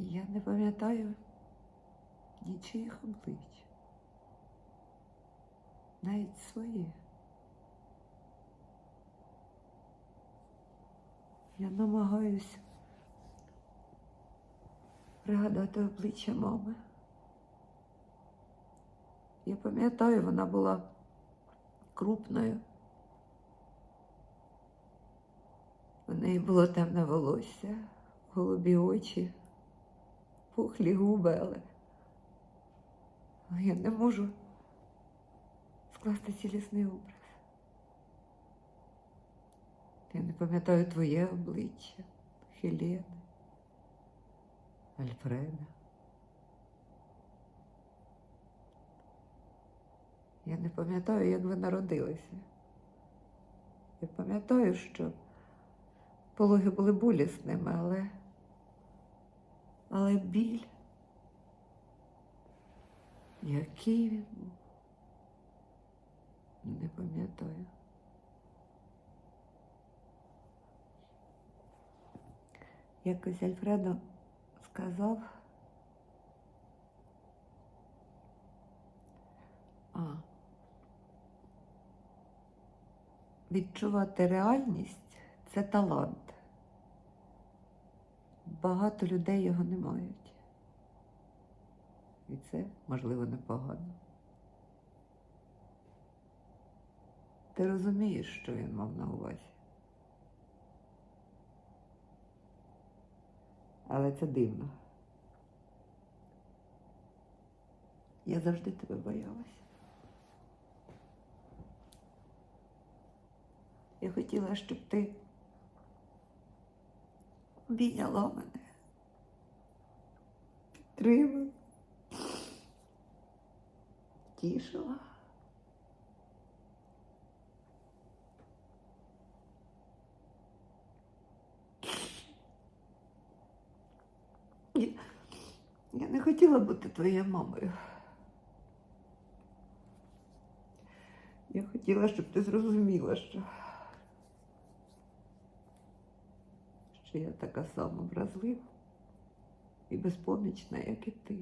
Я не пам'ятаю нічиїх облич, навіть своє. Я намагаюся пригадати обличчя мами. Я пам'ятаю, вона була крупною. У неї було темне волосся, голубі очі, пухлі губи, але я не можу скласти цілісний образ. Я не пам'ятаю твоє обличчя, Хелени, Альфреда. Я не пам'ятаю, як ви народилися. Я пам'ятаю, що пологи були болісними, але, але біль, який він був, не пам'ятаю. Якось Альфредо сказав. А. Відчувати реальність це талант. Багато людей його не мають. І це, можливо, непогано. Ти розумієш, що він мав на увазі. Але це дивно. Я завжди тебе боялась. Я хотіла, щоб ти обійняла мене, підтримала, тішила. Я, я не хотіла бути твоєю мамою. Я хотіла, щоб ти зрозуміла, що, що я така сама вразлива і безпомічна, як і ти.